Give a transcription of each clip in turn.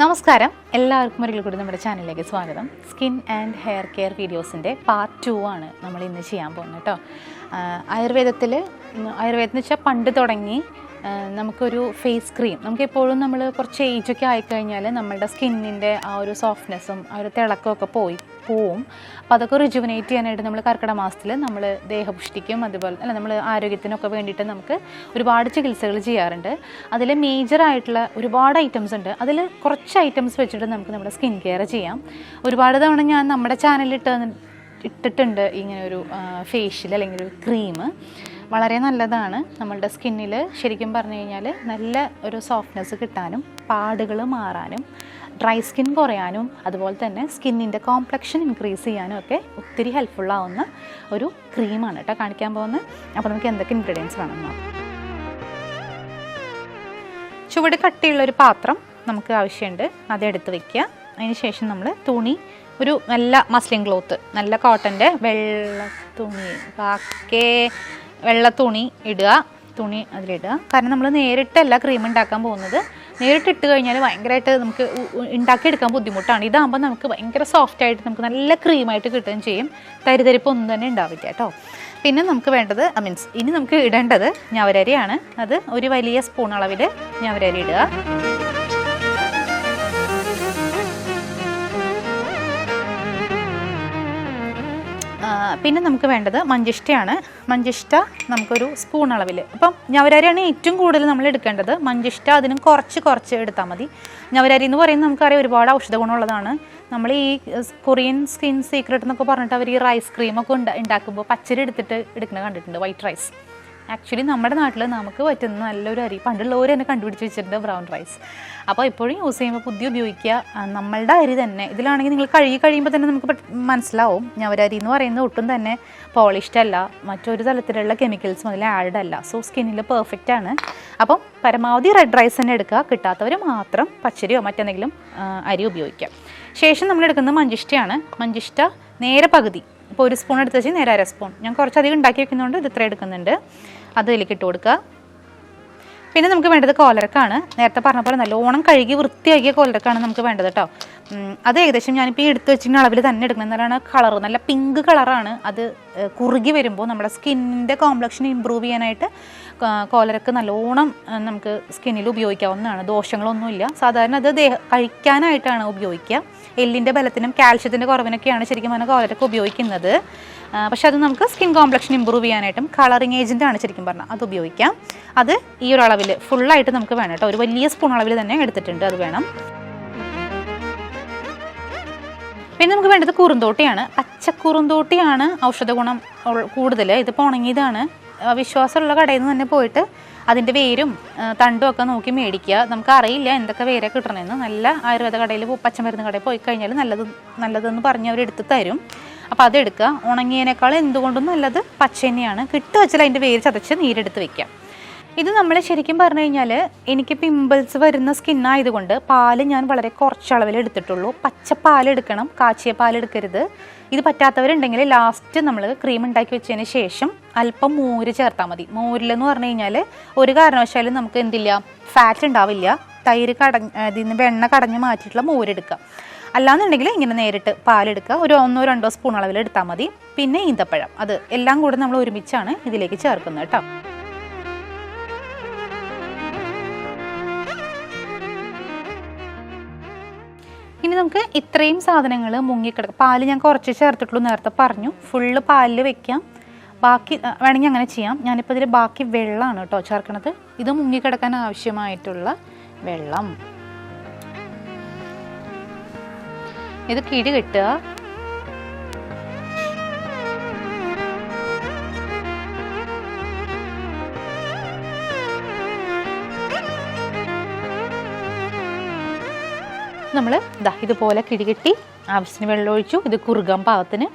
നമസ്കാരം. എല്ലാവർക്കും ഒരിക്കൽ കൂടി നമ്മുടെ ചാനലിലേക്ക് സ്വാഗതം. സ്കിൻ ആൻഡ് ഹെയർ കെയർ വീഡിയോസിന്റെ പാർട്ട് ടു ആണ് നമ്മൾ ഇന്ന് ചെയ്യാൻ പോകുന്നത് കേട്ടോ. ആയുർവേദത്തിൽ ആയുർവേദം എന്ന് വെച്ചാൽ പണ്ട് തുടങ്ങി നമുക്കൊരു ഫേസ് ക്രീം. നമുക്ക് എപ്പോഴും നമ്മൾ കുറച്ച് ഏജൊക്കെ ആയിക്കഴിഞ്ഞാൽ നമ്മളുടെ സ്കിന്നിന്റെ ആ ഒരു സോഫ്റ്റ്നെസ്സും ആ ഒരു തിളക്കമൊക്കെ പോയി പോവും. അപ്പോൾ അതൊക്കെ റിജുവനേറ്റ് ചെയ്യാനായിട്ട് നമ്മൾ കർക്കിടക മാസത്തിൽ നമ്മൾ ദേഹപുഷ്ടിക്കും അതുപോലെ അല്ല നമ്മൾ ആരോഗ്യത്തിനൊക്കെ വേണ്ടിയിട്ട് നമുക്ക് ഒരുപാട് ചികിത്സകൾ ചെയ്യാറുണ്ട്. അതിൽ മേജർ ആയിട്ടുള്ള ഒരുപാട് ഐറ്റംസ് ഉണ്ട്. അതിൽ കുറച്ച് ഐറ്റംസ് വെച്ചിട്ട് നമുക്ക് നമ്മുടെ സ്കിൻ കെയർ ചെയ്യാം. ഒരുപാട് തവണ ഞാൻ നമ്മുടെ ചാനലിൽ ഇട്ട് ഇട്ടിട്ടുണ്ട് ഇങ്ങനെ ഒരു ഫേഷ്യൽ അല്ലെങ്കിൽ ഒരു ക്രീം വളരെ നല്ലതാണ് നമ്മളുടെ സ്കിന്നിൽ ശരിക്കും പറഞ്ഞു കഴിഞ്ഞാൽ നല്ല ഒരു സോഫ്റ്റ്നെസ് കിട്ടാനും പാടുകൾ മാറാനും ഡ്രൈ സ്കിൻ കുറയാനും അതുപോലെ തന്നെ സ്കിന്നിന്റെ കോംപ്ലക്ഷൻ ഇൻക്രീസ് ചെയ്യാനും ഒക്കെ ഒത്തിരി ഹെൽപ്ഫുൾ ആവുന്ന ഒരു ക്രീമാണ് കേട്ടോ കാണിക്കാൻ പോകുന്നത്. അപ്പോൾ നമുക്ക് എന്തൊക്കെ ഇൻഗ്രീഡിയൻസ് വേണം ചുവട് കട്ടിയുള്ളൊരു പാത്രം നമുക്ക് ആവശ്യമുണ്ട്. അതെടുത്ത് വയ്ക്കുക അതിന് ശേഷം നമ്മൾ തുണി ഒരു നല്ല മസ്ലിൻ ക്ലോത്ത് നല്ല കോട്ടന്റെ വെള്ള തുണി. ബാക്കി വെള്ള തുണി ഇടുക തുണി അതിലിടുക. കാരണം നമ്മൾ നേരിട്ടല്ല ക്രീം ഉണ്ടാക്കാൻ പോകുന്നത്. നേരിട്ട് ഇട്ട് കഴിഞ്ഞാൽ ഭയങ്കരമായിട്ട് നമുക്ക് ഉണ്ടാക്കിയെടുക്കാൻ ബുദ്ധിമുട്ടാണ്. ഇതാകുമ്പോൾ നമുക്ക് ഭയങ്കര സോഫ്റ്റ് ആയിട്ട് നമുക്ക് നല്ല ക്രീമായിട്ട് കിട്ടുകയും ചെയ്യും. തരിതരിപ്പ് ഒന്നും തന്നെ ഉണ്ടാവില്ല കേട്ടോ. പിന്നെ നമുക്ക് വേണ്ടത് മീൻസ് ഇനി നമുക്ക് ഇടേണ്ടത് ഞവരരിയാണ്. അത് ഒരു വലിയ സ്പൂൺ അളവിൽ ഞവരരി ഇടുക. പിന്നെ നമുക്ക് വേണ്ടത് മഞ്ചിഷ്ടയാണ്. മഞ്ചിഷ്ട നമുക്കൊരു സ്പൂൺ അളവിൽ അപ്പം ഞവരരിയാണ് ഏറ്റവും കൂടുതൽ നമ്മൾ എടുക്കേണ്ടത്. മഞ്ചിഷ്ട അതിനും കുറച്ച് കുറച്ച് എടുത്താൽ മതി. ഞവരാരി എന്ന് പറയുന്നത് നമുക്കറിയാം ഒരുപാട് ഔഷധ ഗുണമുള്ളതാണ് നമ്മൾ ഈ കൊറിയൻ സ്കിൻ സീക്രട്ട് എന്നൊക്കെ പറഞ്ഞിട്ട് അവർ ഈ റൈസ് ക്രീമൊക്കെ ഉണ്ട ഉണ്ടാക്കുമ്പോൾ പച്ചരി എടുത്തിട്ട് എടുക്കുന്നത് കണ്ടിട്ടുണ്ട് വൈറ്റ് റൈസ് ആക്ച്വലി നമ്മുടെ നാട്ടിൽ നമുക്ക് പറ്റുന്ന നല്ലൊരു അരി പണ്ടുള്ളവർ തന്നെ കണ്ടുപിടിച്ച് വെച്ചിട്ടുണ്ട് ബ്രൗൺ റൈസ് അപ്പോൾ ഇപ്പോഴും യൂസ് ചെയ്യുമ്പോൾ പുതിയ ഉപയോഗിക്കുക. നമ്മളുടെ അരി തന്നെ ഇതിലാണെങ്കിൽ നിങ്ങൾ കഴുകി കഴിയുമ്പോൾ തന്നെ നമുക്ക് മനസ്സിലാവും. ഞവരരി എന്ന് പറയുന്നത് ഒട്ടും തന്നെ പോളിഷ്ഡ് അല്ല. മറ്റൊരു തലത്തിലുള്ള കെമിക്കൽസും അതിൽ ആഡ് അല്ല. സോ സ്കിന്നിൽ പെർഫെക്റ്റ് ആണ്. അപ്പം പരമാവധി റെഡ് റൈസ് തന്നെ എടുക്കുക. കിട്ടാത്തവർ മാത്രം പച്ചരിയോ മറ്റെന്തെങ്കിലും അരി ഉപയോഗിക്കാം ശേഷം നമ്മൾ എടുക്കുന്നത് മഞ്ചിഷ്ടയാണ്. മഞ്ചിഷ്ട നേരെ പകുതി. ഇപ്പോൾ ഒരു സ്പൂൺ എടുത്ത് വെച്ച് നേരെ അര സ്പൂൺ ഞാൻ കുറച്ചധികം ഉണ്ടാക്കി വെക്കുന്നതുകൊണ്ട് ഇത് ഇത്ര എടുക്കുന്നുണ്ട്. അത് ഇതിലേക്ക് ഇട്ട് കൊടുക്കുക. പിന്നെ നമുക്ക് വേണ്ടത് കോലരക്കാണ്. നേരത്തെ പറഞ്ഞ പോലെ നല്ലോണം കഴുകി വൃത്തിയാക്കിയ കോലരക്കാണ് നമുക്ക് വേണ്ടത് കേട്ടോ. അത് ഏകദേശം ഞാനിപ്പോൾ ഈ എടുത്ത് വെച്ചിരുന്ന അളവിൽ തന്നെ എടുക്കുന്നത്. എന്നാലാണ് കളർ നല്ല പിങ്ക് കളറാണ് അത് കുറുകി വരുമ്പോൾ നമ്മുടെ സ്കിന്നിന്റെ കോംപ്ലക്ഷൻ ഇമ്പ്രൂവ് ചെയ്യാനായിട്ട് കോലരക്ക് നല്ലോണം നമുക്ക് സ്കിന്നിൽ ഉപയോഗിക്കാവുന്നതാണ്. ദോഷങ്ങളൊന്നുമില്ല. സാധാരണ അത് ദേഹ കഴിക്കാനായിട്ടാണ് ഉപയോഗിക്കുക. എല്ലിന്റെ ബലത്തിനും കാൽഷ്യത്തിന്റെ കുറവിനൊക്കെയാണ് ശരിക്കും പറഞ്ഞാൽ കോലരക്ക് ഉപയോഗിക്കുന്നത്. പക്ഷേ അത് നമുക്ക് സ്കിൻ കോംപ്ലക്ഷൻ ഇമ്പ്രൂവ് ചെയ്യാനായിട്ടും കളറിങ് ഏജന്റ് ആണ് ശരിക്കും പറഞ്ഞാൽ അത് ഉപയോഗിക്കാം. അത് ഈ ഒരു അളവിൽ ഫുള്ളായിട്ട് നമുക്ക് വേണം കേട്ടോ. ഒരു വലിയ സ്പൂൺ അളവിൽ തന്നെ എടുത്തിട്ടുണ്ട്. അത് വേണം. പിന്നെ നമുക്ക് വേണ്ടത് കുറുന്തോട്ടിയാണ്. പച്ച കുറുന്തോട്ടിയാണ് ഔഷധ ഗുണം കൂടുതൽ ഇതിപ്പോൾ ഉണങ്ങിയതാണ് വിശ്വാസമുള്ള കടയിൽ നിന്ന് തന്നെ പോയിട്ട് അതിന്റെ വേരും തണ്ടും ഒക്കെ നോക്കി മേടിക്കുക. നമുക്ക് അറിയില്ല എന്തൊക്കെ വേരെ കിട്ടണമെന്ന് നല്ല ആയുർവേദ കടയിൽ പച്ചമരുന്ന് കടയിൽ പോയി കഴിഞ്ഞാൽ നല്ലത് നല്ലതെന്ന് പറഞ്ഞ് അവർ എടുത്ത് തരും. അപ്പോൾ അതെടുക്കുക. ഉണങ്ങിയതിനേക്കാൾ എന്തുകൊണ്ടും നല്ലത് പച്ച തന്നെയാണ് കിട്ടുക വെച്ചാൽ അതിന്റെ വേര് ചതച്ച് നീരെടുത്ത് വെക്കാം ഇത് നമ്മൾ ശരിക്കും പറഞ്ഞു കഴിഞ്ഞാൽ എനിക്ക് പിമ്പിൾസ് വരുന്ന സ്കിൻ ആയതുകൊണ്ട് പാൽ ഞാൻ വളരെ കുറച്ച് അളവിൽ എടുത്തിട്ടുള്ളൂ. പച്ച പാൽ എടുക്കണം കാച്ചിയ പാൽ എടുക്കരുത്. ഇത് പറ്റാത്തവരുണ്ടെങ്കിൽ ലാസ്റ്റ് നമ്മൾ ക്രീം ഉണ്ടാക്കി വെച്ചതിന് ശേഷം അല്പം മോര് ചേർത്താൽ മതി. മോരിലെന്ന് പറഞ്ഞു കഴിഞ്ഞാൽ ഒരു കാരണവശാലും നമുക്ക് എന്തില്ല ഫാറ്റ് ഉണ്ടാവില്ല. തൈര് കടഞ്ഞ് ഇതിൽ നിന്ന് വെണ്ണ കടഞ്ഞ് മാറ്റിയിട്ടുള്ള മോരെടുക്കുക അല്ലാന്നുണ്ടെങ്കിൽ ഇങ്ങനെ നേരിട്ട് പാലെടുക്കുക ഒരു ഒന്നോ രണ്ടോ സ്പൂൺ അളവിൽ എടുത്താൽ മതി. പിന്നെ ഈന്തപ്പഴം. അത് എല്ലാം കൂടെ നമ്മൾ ഒരുമിച്ചാണ് ഇതിലേക്ക് ചേർക്കുന്നത് കേട്ടോ. നമുക്ക് ഇത്രയും സാധനങ്ങൾ മുങ്ങിക്കിടക്കും. പാൽ ഞാൻ കുറച്ച് ചേർത്തിട്ടുള്ളൂ നേരത്തെ പറഞ്ഞു. ഫുള്ള് പാലിൽ വെക്കാം. ബാക്കി വേണമെങ്കിൽ അങ്ങനെ ചെയ്യാം. ഞാനിപ്പോൾ ഇതിൽ ബാക്കി വെള്ളമാണ് കേട്ടോ ചേർക്കണത്. ഇത് മുങ്ങിക്കിടക്കാൻ ആവശ്യമായിട്ടുള്ള വെള്ളം. ഇത് കിഴി കിട്ടുക. നമ്മൾ ഇതാ ഇതുപോലെ കിഴികെട്ടി ആവശ്യത്തിന് വെള്ളം ഒഴിച്ചു ഇത് കുറുകാൻ പാകത്തിന്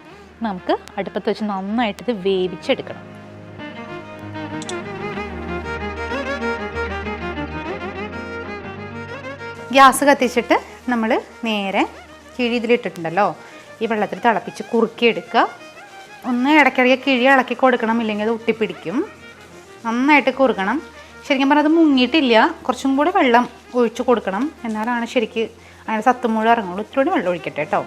നമുക്ക് അടുപ്പത്ത് വെച്ച് നന്നായിട്ട് ഇത് വേവിച്ചെടുക്കണം. ഗ്യാസ് കത്തിച്ചിട്ട് നമ്മൾ നേരെ കിഴി ഇതിലിട്ടിട്ടുണ്ടല്ലോ. ഈ വെള്ളത്തിൽ തിളപ്പിച്ച് കുറുക്കിയെടുക്കുക. ഒന്ന് ഇടയ്ക്കിടയ്ക്ക് കിഴി ഇളക്കി കൊടുക്കണം ഇല്ലെങ്കിൽ അത് ഒട്ടിപ്പിടിക്കും. നന്നായിട്ട് കുറുക്കണം ശരിക്കും പറഞ്ഞാൽ അത് മുങ്ങിയിട്ടില്ല. കുറച്ചും കൂടി വെള്ളം ഒഴിച്ചു കൊടുക്കണം. എന്നാലാണ് ശരിക്ക് അങ്ങനെ സത്ത് മുഴുവൻ ഇറങ്ങുള്ളൂ. ഇത്തിരി വെള്ളം ഒഴിക്കട്ടെ കേട്ടോ.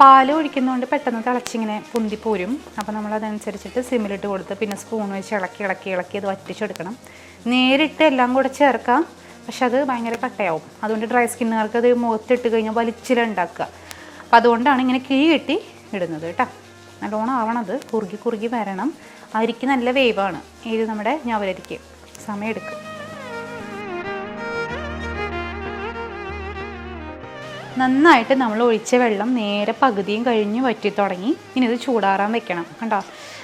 പാൽ ഒഴിക്കുന്നതുകൊണ്ട് പെട്ടെന്ന് തിളച്ചിങ്ങനെ പൊന്തി പോരും. അപ്പോൾ നമ്മൾ അതനുസരിച്ചിട്ട് സിമ്മിലിട്ട് കൊടുത്ത് പിന്നെ സ്പൂൺ വെച്ച് ഇളക്കി ഇളക്കി ഇളക്കി അത് വറ്റിച്ചെടുക്കണം. നേരിട്ട് എല്ലാം കൂടെ ചേർക്കാം. പക്ഷെ അത് ഭയങ്കര കട്ടയാവും. അതുകൊണ്ട് ഡ്രൈ സ്കിന്നുകാർക്ക് അത് മുഖത്തിട്ട് കഴിഞ്ഞാൽ വലിച്ചിലുണ്ടാക്കുക അപ്പം അതുകൊണ്ടാണ് ഇങ്ങനെ കിഴി കെട്ടി ഇടുന്നത് കേട്ടോ. നല്ലോണം ആവണത് കുറുകി കുറുകി വരണം. അരിക്ക് നല്ല വേവാണ്. ഇത് നമ്മുടെ ഞവരരിക്ക്. സമയമെടുക്കും നന്നായിട്ട് നമ്മൾ ഒഴിച്ച വെള്ളം നേരെ പകുതിയും കഴിഞ്ഞ് വറ്റി തുടങ്ങി ഇനി ഇത് ചൂടാറാൻ വെക്കണം കണ്ടോ?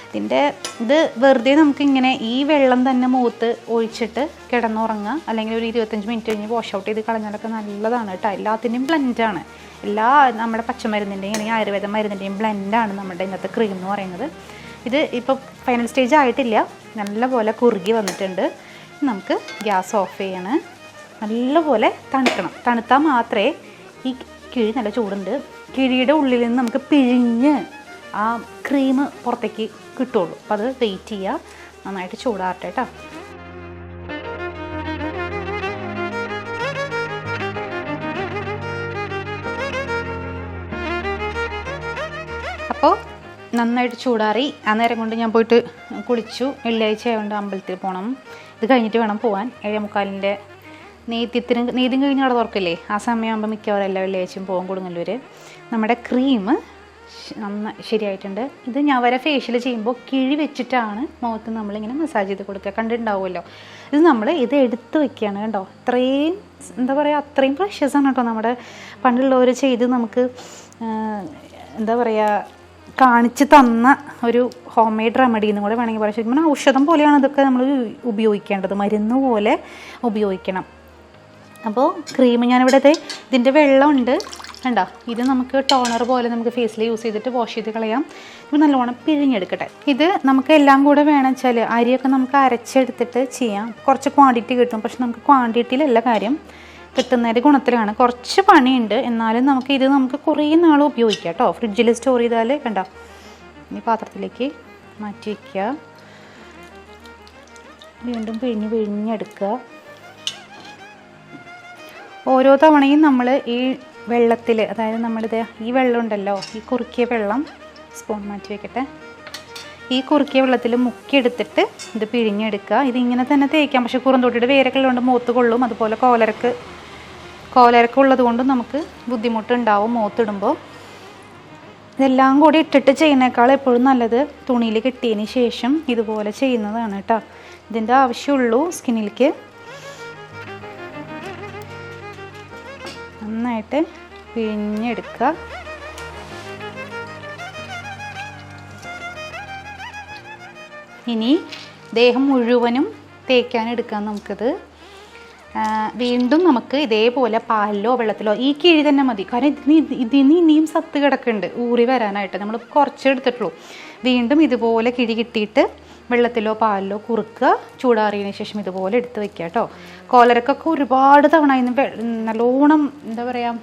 ഇതിന്റെ ഇത് വെറുതെ നമുക്കിങ്ങനെ ഈ വെള്ളം തന്നെ മുഖത്ത് ഒഴിച്ചിട്ട് കിടന്നുറങ്ങുക. അല്ലെങ്കിൽ ഒരു ഇരുപത്തഞ്ച് മിനിറ്റ് കഴിഞ്ഞ് വാഷ് ഔട്ട് ചെയ്ത് കളഞ്ഞാലൊക്കെ നല്ലതാണ് കേട്ടോ. എല്ലാത്തിന്റെയും ബ്ലെൻഡാണ് എല്ലാ നമ്മുടെ പച്ചമരുന്നിന്റെയും അല്ലെങ്കിൽ ആയുർവേദ മരുന്നിന്റെയും ബ്ലെൻഡാണ് നമ്മുടെ ഇന്നത്തെ ക്രീം എന്ന് പറയുന്നത്. ഇത് ഇപ്പോൾ ഫൈനൽ സ്റ്റേജ് ആയിട്ടില്ല. നല്ലപോലെ കുറുകി വന്നിട്ടുണ്ട്. നമുക്ക് ഗ്യാസ് ഓഫ് ചെയ്യണം. നല്ലപോലെ തണുക്കണം. തണുത്താൽ മാത്രമേ ഈ കിഴി നല്ല ചൂടുണ്ട്. കിഴിയുടെ ഉള്ളിൽ നിന്ന് നമുക്ക് പിഴിഞ്ഞ് ആ ക്രീം പുറത്തേക്ക് കിട്ടുള്ളൂ. അപ്പോൾ അത് വെയിറ്റ് ചെയ്യുക നന്നായിട്ട് ചൂടാറട്ടെ കേട്ടോ അപ്പോൾ നന്നായിട്ട് ചൂടാറി. ആ നേരം കൊണ്ട് ഞാൻ പോയിട്ട് കുളിച്ചു. വെള്ളിയാഴ്ച ആയതുകൊണ്ട് അമ്പലത്തിൽ പോകണം ഇത് കഴിഞ്ഞിട്ട് വേണം പോകാൻ ഏഴേ മുക്കാലിന്റെ നെയ്ത്യത്തിന് നെയ്തും കഴിഞ്ഞ് അവിടെ തുറക്കില്ലേ? ആ സമയമാകുമ്പോൾ മിക്കവാറും എല്ലാ വെള്ളിയാഴ്ചയും പോകും കൊടുങ്ങല്ലൂർ നമ്മുടെ ക്രീം നന്നായി ശരിയായിട്ടുണ്ട്. ഇത് ഞാൻ വരെ ഫേഷ്യൽ ചെയ്യുമ്പോൾ കിഴി വെച്ചിട്ടാണ് മുഖത്ത് നമ്മളിങ്ങനെ മസാജ് ചെയ്ത് കൊടുക്കുക. കണ്ടിട്ടുണ്ടാവുമല്ലോ. ഇത് നമ്മൾ ഇത് എടുത്ത് വെക്കുകയാണ് കേട്ടോ അത്രയും എന്താ പറയുക അത്രയും പ്രഷ്യസ് ആണ് കേട്ടോ നമ്മുടെ പണ്ടുള്ളവർ ചെയ്ത് നമുക്ക് എന്താ പറയുക കാണിച്ച് തന്ന ഒരു ഹോം മെയ്ഡ് റെമഡി എന്ന് കൂടെ വേണമെങ്കിൽ പറയാം. ശരിക്കും ഔഷധം പോലെയാണ് ഇതൊക്കെ നമ്മൾ ഉപയോഗിക്കേണ്ടത്. മരുന്ന് പോലെ ഉപയോഗിക്കണം. അപ്പോൾ ക്രീം ഞാനിവിടെ ദേ ഇതിന്റെ വെള്ളമുണ്ട്. കണ്ടോ? ഇത് നമുക്ക് ടോണർ പോലെ നമുക്ക് ഫേസിൽ യൂസ് ചെയ്തിട്ട് വാഷ് ചെയ്ത് കളയാം. ഇത് നല്ലോണം പിഴിഞ്ഞെടുക്കട്ടെ. ഇത് നമുക്ക് എല്ലാം കൂടെ വേണം വെച്ചാൽ അരിയൊക്കെ നമുക്ക് അരച്ചെടുത്തിട്ട് ചെയ്യാം. കുറച്ച് ക്വാണ്ടിറ്റി കിട്ടും. പക്ഷെ നമുക്ക് ക്വാണ്ടിറ്റിയിലല്ല കാര്യം. കിട്ടുന്നതിന്റെ ഗുണത്തിലാണ്. കുറച്ച് പണിയുണ്ട്. എന്നാലും നമുക്ക് ഇത് നമുക്ക് കുറേ നാൾ ഉപയോഗിക്കാം കേട്ടോ. ഫ്രിഡ്ജിൽ സ്റ്റോർ ചെയ്താൽ കണ്ടോ? ഇനി പാത്രത്തിലേക്ക് മാറ്റി വയ്ക്കുക വീണ്ടും പിഴിഞ്ഞ് പിഴിഞ്ഞെടുക്കുക. ഓരോ തവണയും നമ്മൾ ഈ വെള്ളത്തിൽ അതായത് നമ്മളിത് ഈ വെള്ളം ഉണ്ടല്ലോ ഈ കുറുക്കിയ വെള്ളം സ്പൂൺ മാറ്റി വെക്കട്ടെ. ഈ കുറുക്കിയ വെള്ളത്തിൽ മുക്കിയെടുത്തിട്ട് ഇത് പിഴിഞ്ഞെടുക്കുക. ഇതിങ്ങനെ തന്നെ തേക്കാം. പക്ഷേ കുറുന്തോട്ടിയുടെ വേരൊക്കെ ഉള്ളതുകൊണ്ട് മൂത്ത് കൊള്ളും. അതുപോലെ കോലരക്ക് കോലരക്ക് ഉള്ളത് കൊണ്ട് നമുക്ക് ബുദ്ധിമുട്ടുണ്ടാവും മൂത്തിടുമ്പോൾ. ഇതെല്ലാം കൂടി ഇട്ടിട്ട് ചെയ്യുന്നേക്കാൾ എപ്പോഴും നല്ലത് തുണിയിൽ കിട്ടിയതിന് ശേഷം ഇതുപോലെ ചെയ്യുന്നതാണ് കേട്ടോ. ഇതിന്റെ ആവശ്യമുള്ളൂ സ്കിന്നിലേക്ക്. നന്നായിട്ട് പിഴിഞ്ഞെടുക്കുക. ഇനി ദേഹം മുഴുവനും തേക്കാൻ എടുക്കാം നമുക്കിത്. വീണ്ടും നമുക്ക് ഇതേപോലെ പാലിലോ വെള്ളത്തിലോ ഈ കിഴി തന്നെ മതി. കാരണം ഇതിന് ഇനിയും സത്ത് കിടക്കുന്നുണ്ട്. ഊറി വരാനായിട്ട് നമ്മൾ കുറച്ച് എടുത്തിട്ടുള്ളൂ. വീണ്ടും ഇതുപോലെ കിഴി കിട്ടിയിട്ട് വെള്ളത്തിലോ പാലിലോ കുറുക്കുക. ചൂടാറിയതിന് ശേഷം ഇതുപോലെ എടുത്ത് വെക്കുക കേട്ടോ. കോലരക്കൊക്കെ ഒരുപാട് തവണ ഇന്ന് നല്ലോണം എന്താ പറയുക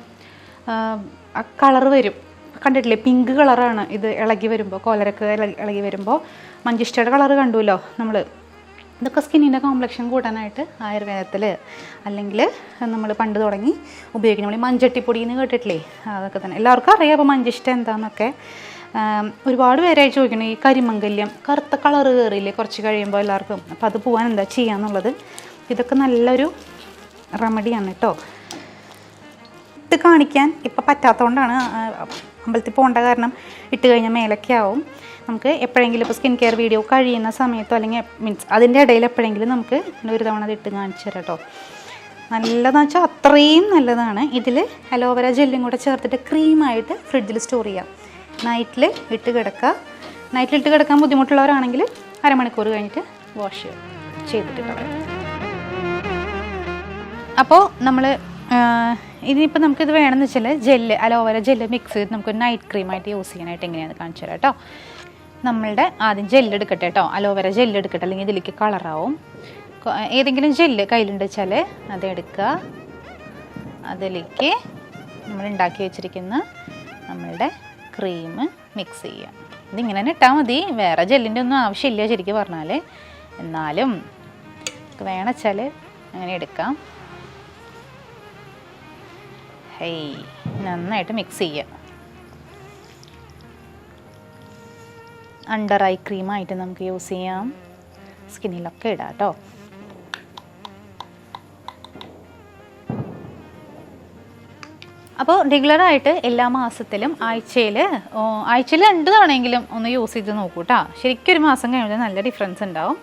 കളർ വരും. കണ്ടിട്ടില്ലേ? പിങ്ക് കളറാണ് ഇത് ഇളകി വരുമ്പോൾ കോലരക്ക് ഇളകി ഇളകി വരുമ്പോൾ മഞ്ചിഷ്ടയുടെ കളർ കണ്ടുവല്ലോ നമ്മൾ ഇതൊക്കെ സ്കിന്നിന്റെ കോംപ്ലക്ഷൻ കൂട്ടാനായിട്ട് ആയുർവേദത്തിൽ അല്ലെങ്കിൽ നമ്മൾ പണ്ട് തുടങ്ങി ഉപയോഗിക്കുന്ന നമ്മൾ മഞ്ചട്ടിപ്പൊടി എന്ന് കേട്ടിട്ടില്ലേ? അതൊക്കെ തന്നെ. എല്ലാവർക്കും അറിയാം അപ്പോൾ മഞ്ചിഷ്ട എന്താണെന്നൊക്കെ ഒരുപാട് പേരായി ചോദിക്കണം ഈ കരിമംഗല്യം കറുത്ത കളർ കയറിയില്ലേ കുറച്ച് കഴിയുമ്പോൾ എല്ലാവർക്കും. അപ്പോൾ അത് പോകാൻ എന്താ ചെയ്യാന്നുള്ളത്? ഇതൊക്കെ നല്ലൊരു റെമഡിയാണ് കേട്ടോ. ഇത് കാണിക്കാൻ ഇപ്പം പറ്റാത്തതുകൊണ്ടാണ് അമ്പലത്തിൽ പോകേണ്ട കാരണം ഇട്ട് കഴിഞ്ഞാൽ മേലൊക്കെ ആവും. നമുക്ക് എപ്പോഴെങ്കിലും ഇപ്പോൾ സ്കിൻ കെയർ വീഡിയോ കഴിയുന്ന സമയത്തോ അല്ലെങ്കിൽ മീൻസ് അതിന്റെ ഇടയിൽ എപ്പോഴെങ്കിലും നമുക്ക് ഒരു തവണ അത് ഇട്ട് കാണിച്ചു തരാം കേട്ടോ നല്ലതെന്ന് വെച്ചാൽ അത്രയും നല്ലതാണ്. ഇതിൽ അലോവേര ജെല്ലും കൂടെ ചേർത്തിട്ട് ക്രീമായിട്ട് ഫ്രിഡ്ജിൽ സ്റ്റോർ ചെയ്യാം. നൈറ്റിൽ ഇട്ട് കിടക്കുക നൈറ്റിൽ ഇട്ട് കിടക്കാൻ ബുദ്ധിമുട്ടുള്ളവരാണെങ്കിൽ അരമണിക്കൂർ കഴിഞ്ഞിട്ട് വാഷ് ചെയ്തിട്ട് കളയാം അപ്പോൾ നമ്മൾ ഇനിയിപ്പോൾ നമുക്കിത് വേണമെന്ന് വെച്ചാൽ ജെല്ല് അലോവേര ജെല്ല് മിക്സ് ചെയ്ത് നമുക്ക് നൈറ്റ് ക്രീമായിട്ട് യൂസ് ചെയ്യാനായിട്ട് എങ്ങനെയാണ് കാണിച്ചു തരാം കേട്ടോ നമ്മളുടെ ആദ്യം ജെല്ല് എടുക്കട്ടെ കേട്ടോ അലോവേര ജെല്ല് എടുക്കട്ടെ. അല്ലെങ്കിൽ ഇതിലേക്ക് കളറാവും ഏതെങ്കിലും ജെല്ല് കയ്യിലുണ്ട് വെച്ചാൽ അതെടുക്കുക അതിലേക്ക് നമ്മൾ ഉണ്ടാക്കി വെച്ചിരിക്കുന്ന നമ്മളുടെ ക്രീം മിക്സ് ചെയ്യാം. ഇതിങ്ങനെ തന്നെ ഇട്ടാൽ മതി. വേറെ ജെല്ലിന്റെ ഒന്നും ആവശ്യമില്ല ശരിക്കും പറഞ്ഞാൽ എന്നാലും വേണമെച്ചാൽ വേണം അങ്ങനെ എടുക്കാം. ഹേയ് നന്നായിട്ട് മിക്സ് ചെയ്യുക. അണ്ടർ ഐ ക്രീമായിട്ട് നമുക്ക് യൂസ് ചെയ്യാം. സ്കിന്നിലൊക്കെ ഇടാം കേട്ടോ അപ്പോൾ റെഗുലറായിട്ട് എല്ലാ മാസത്തിലും ആഴ്ചയിൽ ആഴ്ചയിൽ രണ്ട് തവണയെങ്കിലും ഒന്ന് യൂസ് ചെയ്ത് നോക്കൂ കേട്ടോ ശരിക്കും ഒരു മാസം കഴിഞ്ഞാൽ നല്ല ഡിഫറൻസ് ഉണ്ടാവും.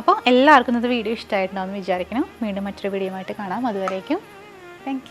അപ്പോൾ എല്ലാവർക്കും ഇന്നത്തെ വീഡിയോ ഇഷ്ടമായിട്ടുണ്ടാവും എന്ന് വിചാരിക്കണം വീണ്ടും മറ്റൊരു വീഡിയോ ആയിട്ട് കാണാം. അതുവരേക്കും താങ്ക്